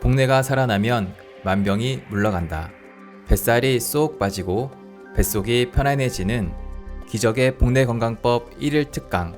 복내가 살아나면 만병이 물러간다. 뱃살이 쏙 빠지고 뱃속이 편안해지는 기적의 복내 건강법 1일 특강.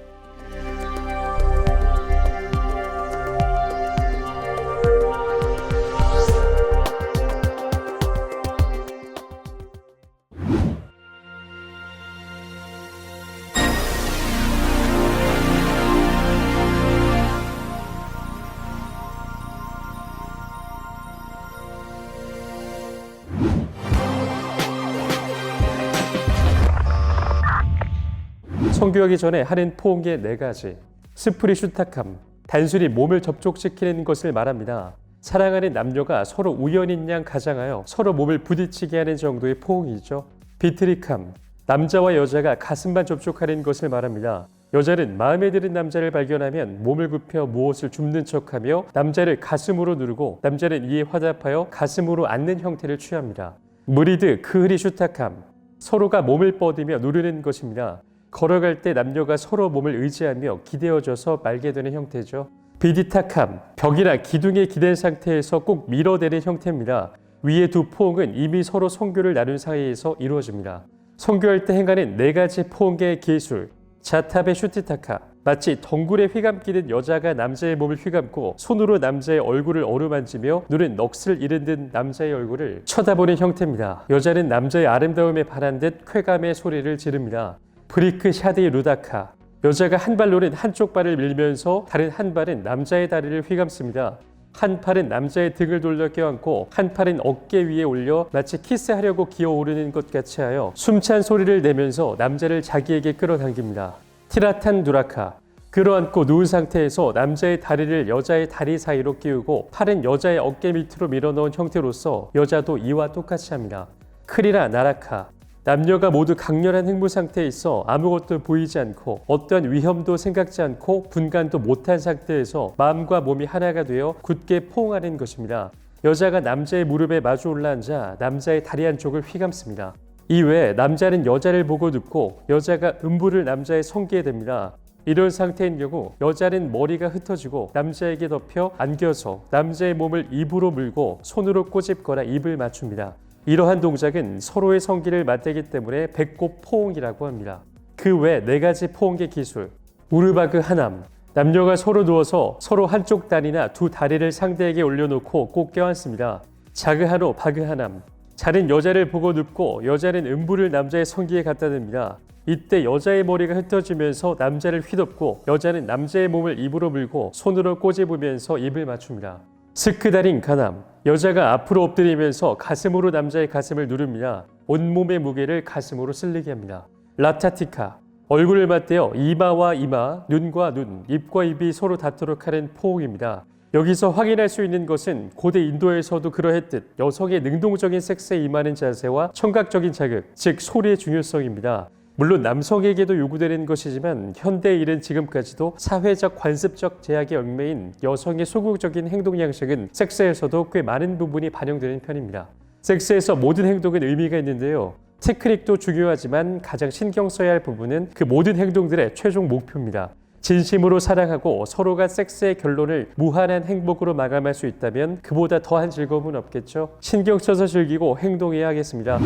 성교하기 전에 하는 포옹의 네 가지. 스프리 슈타캄, 단순히 몸을 접촉시키는 것을 말합니다. 사랑하는 남녀가 서로 우연인 양 가장하여 서로 몸을 부딪히게 하는 정도의 포옹이죠. 비트리캄, 남자와 여자가 가슴만 접촉하는 것을 말합니다. 여자는 마음에 드는 남자를 발견하면 몸을 굽혀 무엇을 줍는 척하며 남자를 가슴으로 누르고 남자는 이에 화답하여 가슴으로 앉는 형태를 취합니다. 무리드 크흐리 슈타캄, 서로가 몸을 뻗으며 누르는 것입니다. 걸어갈 때 남녀가 서로 몸을 의지하며 기대어져서 말게 되는 형태죠. 비디타캄, 벽이나 기둥에 기댄 상태에서 꼭 밀어대는 형태입니다. 위의 두 포옹은 이미 서로 성교를 나눈 사이에서 이루어집니다. 성교할 때 행하는 네 가지 포옹의 기술. 자탑의 슈티타카, 마치 덩굴에 휘감기는 여자가 남자의 몸을 휘감고 손으로 남자의 얼굴을 어루만지며 눈은 넋을 잃은 듯 남자의 얼굴을 쳐다보는 형태입니다. 여자는 남자의 아름다움에 반한 듯 쾌감의 소리를 지릅니다. 브리크 샤디 루다카 여자가 한 발로는 한쪽 발을 밀면서 다른 한 발은 남자의 다리를 휘감습니다. 한 팔은 남자의 등을 돌려 껴안고 한 팔은 어깨 위에 올려 마치 키스하려고 기어오르는 것 같이 하여 숨찬 소리를 내면서 남자를 자기에게 끌어당깁니다. 티라탄 두라카 끌어안고 누운 상태에서 남자의 다리를 여자의 다리 사이로 끼우고 팔은 여자의 어깨 밑으로 밀어넣은 형태로서 여자도 이와 똑같이 합니다. 크리라 나라카 남녀가 모두 강렬한 흥무 상태에 있어 아무것도 보이지 않고 어떠한 위험도 생각지 않고 분간도 못한 상태에서 마음과 몸이 하나가 되어 굳게 포옹하는 것입니다. 여자가 남자의 무릎에 마주 올라앉아 남자의 다리 한쪽을 휘감습니다. 이외에 남자는 여자를 보고 눕고 여자가 음부를 남자의 성기에 댑니다. 이런 상태인 경우 여자는 머리가 흩어지고 남자에게 덮여 안겨서 남자의 몸을 입으로 물고 손으로 꼬집거나 입을 맞춥니다. 이러한 동작은 서로의 성기를 맞대기 때문에 배꼽 포옹이라고 합니다. 그 외 네 가지 포옹의 기술. 우르바그 하남. 남녀가 서로 누워서 서로 한쪽 다리나 두 다리를 상대에게 올려놓고 꼭 껴안습니다. 자그하노 바그하남. 자는 여자를 보고 눕고 여자는 음부를 남자의 성기에 갖다 댑니다. 이때 여자의 머리가 흩어지면서 남자를 휘덮고 여자는 남자의 몸을 입으로 물고 손으로 꼬집으면서 입을 맞춥니다. 스크다린 가남 여자가 앞으로 엎드리면서 가슴으로 남자의 가슴을 누릅니다. 온몸의 무게를 가슴으로 쓸리게 합니다. 라타티카 얼굴을 맞대어 이마와 이마, 눈과 눈, 입과 입이 서로 닿도록 하는 포옹입니다. 여기서 확인할 수 있는 것은 고대 인도에서도 그러했듯 여성의 능동적인 섹스에 임하는 자세와 청각적인 자극, 즉 소리의 중요성입니다. 물론 남성에게도 요구되는 것이지만 이른 지금까지도 사회적 관습적 제약에 얽매인 여성의 소극적인 행동 양식은 섹스에서도 꽤 많은 부분이 반영되는 편입니다. 섹스에서 모든 행동은 의미가 있는데요. 테크닉도 중요하지만 가장 신경 써야 할 부분은 그 모든 행동들의 최종 목표입니다. 진심으로 사랑하고 서로가 섹스의 결론을 무한한 행복으로 마감할 수 있다면 그보다 더한 즐거움은 없겠죠. 신경 써서 즐기고 행동해야 하겠습니다.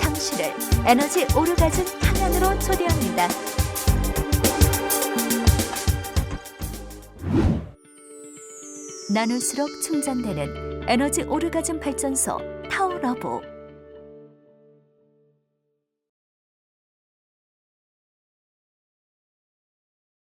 당신을 에너지 오르가즘 탕양으로 초대합니다. 나눌수록 충전되는 에너지 오르가즘 발전소 타오러브